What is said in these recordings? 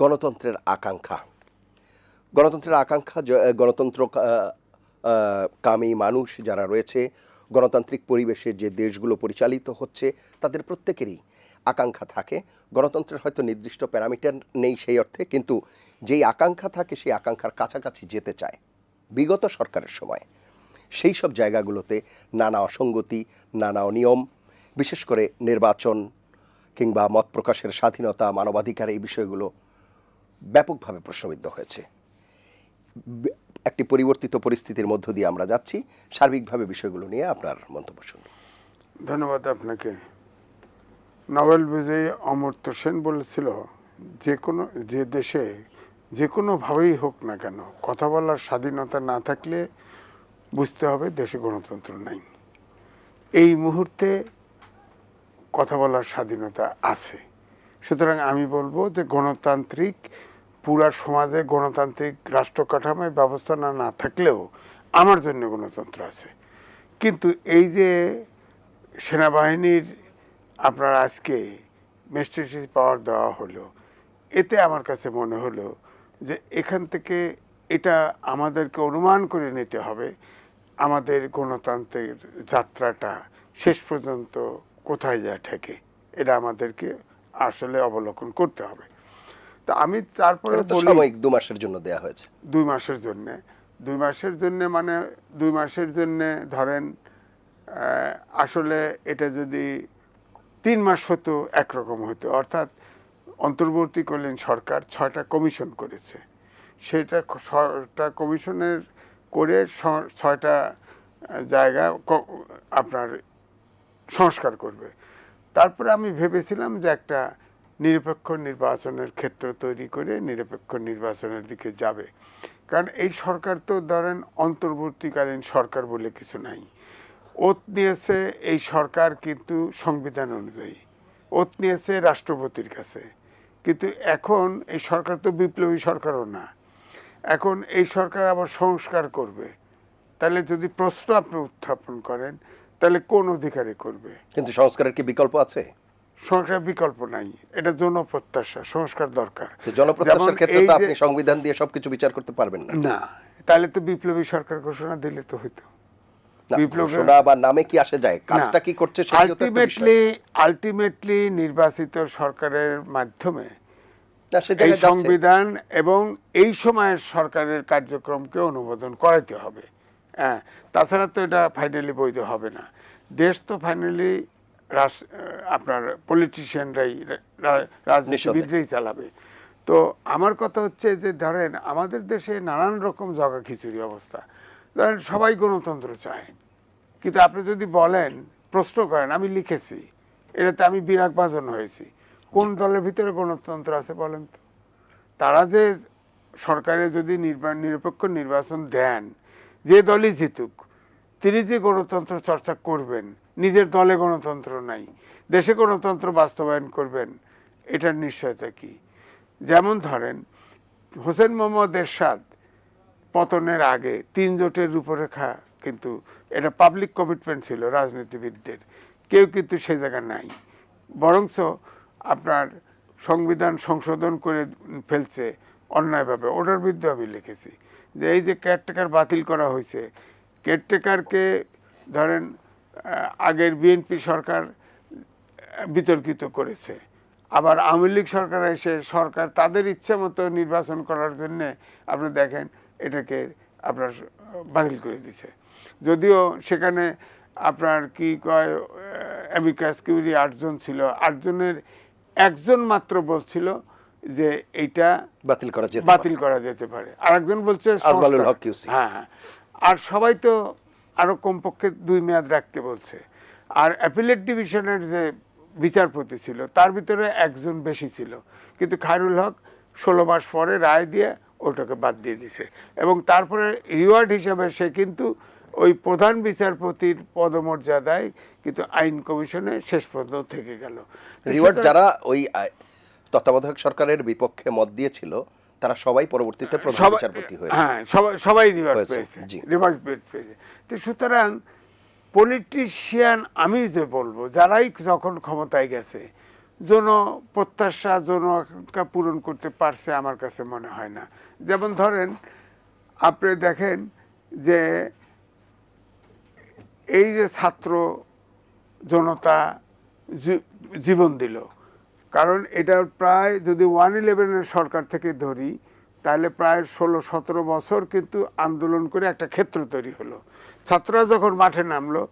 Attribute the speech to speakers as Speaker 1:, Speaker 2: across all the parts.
Speaker 1: গণতন্ত্রের আকাঙ্ক্ষা। গণতন্ত্রের আকাঙ্ক্ষা গণতন্ত্র কামী মানুষ যারা রয়েছে, গণতান্ত্রিক পরিবেশে যে দেশগুলো পরিচালিত হচ্ছে, তাদের প্রত্যেকেরই আকাঙ্ক্ষা থাকে। গণতন্ত্রের হয়তো নির্দিষ্ট প্যারামিটার নেই সেই অর্থে, কিন্তু যেই আকাঙ্ক্ষা থাকে, সেই আকাঙ্ক্ষার কাছাকাছি যেতে চায়। বিগত সরকারের সময় সেই সব জায়গাগুলোতে নানা অসঙ্গতি, নানা অনিয়ম, বিশেষ করে নির্বাচন কিংবা মত প্রকাশের স্বাধীনতা, মানবাধিকার এই বিষয়গুলো ব্যাপকভাবে প্রশ্নবিদ্ধ হয়েছে। একটি পরিবর্তিত পরিস্থিতির মধ্য দিয়ে আমরা যাচ্ছি। সার্বিকভাবে বিষয়গুলো নিয়ে আপনার মন্তব্য শুনুন।
Speaker 2: ধন্যবাদ আপনাকে। নোবেল বিজয়ী অমর্ত্য সেন বলেছিল, যে কোনো, যে দেশে যে কোনোভাবেই হোক না কেন, কথা বলার স্বাধীনতা না থাকলে বুঝতে হবে দেশে গণতন্ত্র নাই। এই মুহূর্তে কথা বলার স্বাধীনতা আছে। সুতরাং আমি বলব যে গণতান্ত্রিক পুরা সমাজে গণতান্ত্রিক রাষ্ট্র কাঠামোয় ব্যবস্থা না থাকলেও আমার জন্য গণতন্ত্র আছে। কিন্তু এই যে সেনাবাহিনীর আপনার আজকে মেস্টিসি পাওয়ার দেওয়া হলো, এতে আমার কাছে মনে হলো যে এখান থেকে এটা আমাদেরকে অনুমান করে নিতে হবে, আমাদের গণতন্ত্রের যাত্রাটা শেষ পর্যন্ত কোথায় যায় ঠেকে এটা আমাদেরকে আসলে অবলোকন করতে হবে। তা আমি তারপরে
Speaker 1: সাময়িক দু মাসের জন্য দেয়া হয়েছে।
Speaker 2: দুই মাসের জন্য। দুই মাসের জন্য মানে দুই মাসের জন্য ধরেন আসলে এটা যদি তিন মাস হতো একরকম হতো। অর্থাৎ অন্তর্বর্তীকালীন সরকার ছয়টা কমিশন করেছে। সেটা ছয়টা কমিশনের করে ছয়টা জায়গা আপনার সংস্কার করবে। তারপরে আমি ভেবেছিলাম যে একটা নিরপেক্ষ নির্বাচনের ক্ষেত্র তৈরি করে নিরপেক্ষ নির্বাচনের দিকে যাবে। কারণ এই সরকার তো ধরেন অন্তর্বর্তীকালীন সরকার বলে কিছু নাই। ওত নিয়েছে এই সরকার কিন্তু সংবিধান অনুযায়ী। ওত নিয়েছে রাষ্ট্রপতির কাছে। কিন্তু এখন এই সরকার তো বিপ্লবী সরকারও না। এখন এই সরকার আবার সংস্কার করবে। তাহলে যদি প্রশ্ন আপনি উত্থাপন করেন, তাহলে কোন অধিকারে করবে?
Speaker 1: কিন্তু সংস্কারের কি বিকল্প আছে?
Speaker 2: সংস্কার বিকল্প নাই। এটা জনপ্রত্যাশা সংস্কার দরকার।
Speaker 1: জনপ্রত্যাশার ক্ষেত্রে তো আপনি সংবিধান দিয়ে সবকিছু বিচার করতে পারবেন না।
Speaker 2: না তাহলে তো বিপ্লবী সরকার ঘোষণা দিলে তো হইতো।
Speaker 1: ঘোষণা বা নামে কি আসে যায়? কাজটা কি করছে।
Speaker 2: আলটিমেটলি আলটিমেটলি নির্বাচিত সরকারের মাধ্যমে এই সংবিধান এবং এই সময়ের সরকারের কার্যক্রমকে অনুমোদন করাইতে হবে। হ্যাঁ তাছাড়া তো এটা ফাইনালি বৈধ হবে না। দেশ তো ফাইনালি আপনার পলিটিশিয়ানরাই রাজনীতিবিদরাই চালাবে। তো আমার কথা হচ্ছে যে ধরেন আমাদের দেশে নানান রকম জগা খিচুড়ি অবস্থা। ধরেন সবাই গণতন্ত্র চায়। কিন্তু আপনি যদি বলেন প্রশ্ন করেন আমি লিখেছি এটাতে আমি বিরাগ বাজন হয়েছি। কোন দলের ভিতরে গণতন্ত্র আছে বলেন তো? তারা যে সরকারে যদি নির্বা- নিরপেক্ষ নির্বাচন দেন যে দলই জিতুক তিনি যে গণতন্ত্র চর্চা করবেন নিজের দলে গণতন্ত্র নাই। দেশে গণতন্ত্র বাস্তবায়ন করবেন, এটার নিশ্চয়তা কি? যেমন ধরেন, হোসেন মোহাম্মদ এরশাদ পতনের আগে তিন জোটের রূপরেখা কিন্তু এটা পাবলিক কমিটমেন্ট ছিল রাজনীতিবিদদের। কেউ কিন্তু সে জায়গা নাই। বরঞ্চ আপনার সংবিধান সংশোধন করে ফেলছে অন্যায়ভাবে। ওটার বিরুদ্ধে আমি লিখেছি যে এই যে কেয়ারটেকার বাতিল করা হয়েছে কেয়ারটেকারকে ধরেন আগের বিএনপি সরকার বিতর্কিত করেছে। আবার আওয়ামী লীগ সরকার এসে সরকার তাদের ইচ্ছে মতো নির্বাচন করার জন্যে আপনি দেখেন এটাকে আপনার বাতিল করে দিছে। যদিও সেখানে আপনার কি কয় অ্যামিকাস কিউরি আটজন ছিল। আটজনের একজন মাত্র বলছিল যে এইটা
Speaker 1: বাতিল করা যেতে
Speaker 2: বাতিল করা যেতে পারে। আর একজন বলছে। হ্যাঁ হ্যাঁ। আর সবাই তো আরও কমপক্ষে দুই মেয়াদ রাখতে বলছে। আর অ্যাপিলেট ডিভিশনের যে বিচারপতি ছিল তার ভিতরে একজন বেশি ছিল। কিন্তু খায়রুল হক ষোলো মাস পরে রায় দিয়ে ওটাকে বাদ দিয়ে দিছে। এবং তারপরে রিওয়ার্ড হিসাবে সে কিন্তু ওই প্রধান বিচারপতির পদমর্যাদায় কিন্তু আইন কমিশনে শেষ পর্যন্ত থেকে গেল।
Speaker 1: রিওয়ার্ড যারা ওই তত্ত্বাবধায়ক সরকারের বিপক্ষে মত দিয়েছিল তারা সবাই পরবর্তীতে প্রধান বিচারপতি হয়েছে।
Speaker 2: হ্যাঁ সবাই সবাই রিওয়ার্ড পেয়েছে
Speaker 1: জি।
Speaker 2: পেয়েছে। তো সুতরাং পলিটিশিয়ান আমি যে বলব যারাই যখন ক্ষমতায় গেছে জন প্রত্যাশা জন আকাঙ্ক্ষা পূরণ করতে পারছে আমার কাছে মনে হয় না। যেমন ধরেন আপনি দেখেন যে এই যে ছাত্র জনতা জীবন দিল কারণ এটা প্রায় যদি ওয়ান ইলেভেনের সরকার থেকে ধরি, তাহলে প্রায় ষোলো সতেরো বছর কিন্তু আন্দোলন করে একটা ক্ষেত্র তৈরি হলো। ছাত্ররা যখন মাঠে নামলো,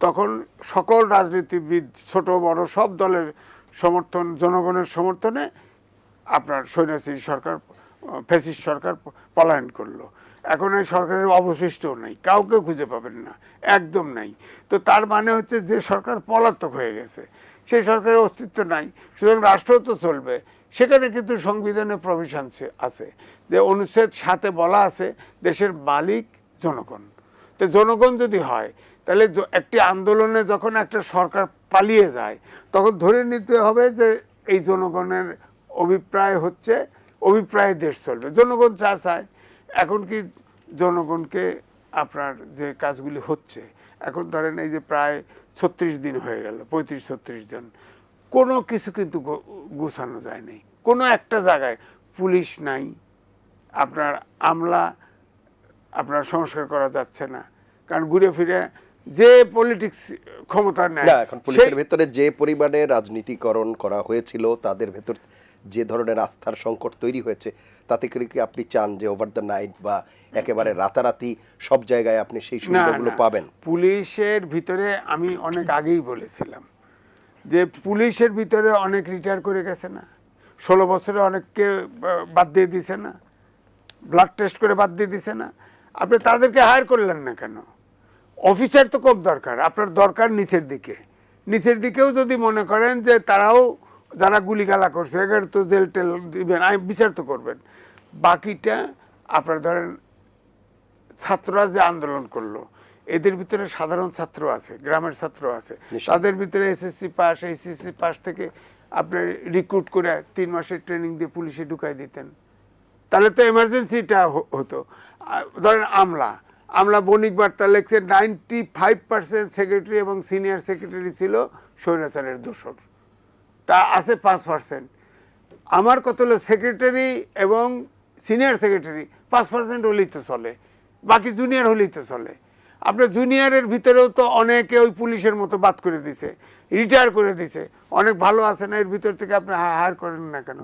Speaker 2: তখন সকল রাজনীতিবিদ, ছোট, বড় সব দলের সমর্থন, জনগণের সমর্থনে আপনার সৈন্যশ্রী সরকার ফেসিস সরকার পলায়ন করল। এখন এই সরকারের অবশিষ্টও নেই, কাউকে খুঁজে পাবেন না, একদম নাই। তো তার মানে হচ্ছে যে সরকার পলাতক হয়ে গেছে। সেই সরকারের অস্তিত্ব নাই, সুতরাং রাষ্ট্র তো চলবে। সেখানে কিন্তু সংবিধানে প্রভিশন আছে, যে অনুচ্ছেদ সাথে বলা আছে, দেশের মালিক জনগণ। তো জনগণ যদি হয়, তাহলে একটি আন্দোলনে যখন একটা সরকার পালিয়ে যায়, তখন ধরে নিতে হবে যে এই জনগণের অভিপ্রায় হচ্ছে, অভিপ্রায় দেশ চলবে। জনগণ চা চায়, এখন কি জনগণকে আপনার যে কাজগুলি হচ্ছে, এখন ধরেন এই যে প্রায় ছত্রিশ দিন হয়ে গেল, পঁয়ত্রিশ, ছত্রিশ দিন। কোনো কিছু কিন্তু গুছানো যায়নি। কোনো একটা জায়গায় পুলিশ নাই, আপনার আমলা আপনার সংস্কার করা যাচ্ছে না। কারণ ঘুরে ফিরে যে পলিটিক্স ক্ষমতা নেয়।
Speaker 1: এখন পুলিশের ভেতরে যে পরিমাণে রাজনীতিকরণ করা হয়েছিল তাদের ভেতর যে ধরনের আস্থার সংকট তৈরি হয়েছে তাতে করে কি আপনি চান যে ওভার দ্য নাইট বা একেবারে রাতারাতি সব জায়গায় আপনি সেই সুবিধাগুলো পাবেন?
Speaker 2: পুলিশের ভিতরে আমি অনেক আগেই বলেছিলাম যে পুলিশের ভিতরে অনেক রিটায়ার করে গেছে না। ষোলো বছরে অনেককে বাদ দিয়ে দিছে না। ব্লাড টেস্ট করে বাদ দিয়ে দিছে না। আপনি তাদেরকে হায়ার করলেন না কেন? অফিসার তো খুব দরকার আপনার দরকার নিচের দিকে। নিচের দিকেও যদি মনে করেন যে তারাও যারা গুলিগালা করছে এখানে তো জেল টেল দিবেন আমি বিচার তো করবেন। বাকিটা আপনার ধরেন ছাত্ররা যে আন্দোলন করল এদের ভিতরে সাধারণ ছাত্র আছে গ্রামের ছাত্র আছে। তাদের ভিতরে এসএসসি পাস এইচএসসি পাস থেকে আপনি রিক্রুট করে তিন মাসের ট্রেনিং দিয়ে পুলিশে ঢুকাই দিতেন। তাহলে তো এমার্জেন্সিটা হতো। ধরেন আমলা আমলা বণিক বার্তা লেখছে নাইনটি ফাইভ পার্সেন্ট সেক্রেটারি এবং সিনিয়র সেক্রেটারি ছিল স্বৈরাচারের দোষর তা আছে পাঁচ পার্সেন্ট আমার কত হলো সেক্রেটারি এবং সিনিয়র সেক্রেটারি পাঁচ পার্সেন্ট হলেই তো চলে। বাকি জুনিয়র হলেই তো চলে। আপনার জুনিয়রের ভিতরেও তো অনেকে ওই পুলিশের মতো বাদ করে দিছে রিটায়ার করে দিছে। অনেক ভালো আছে না এর ভিতর থেকে আপনি হায়ার করেন না কেন?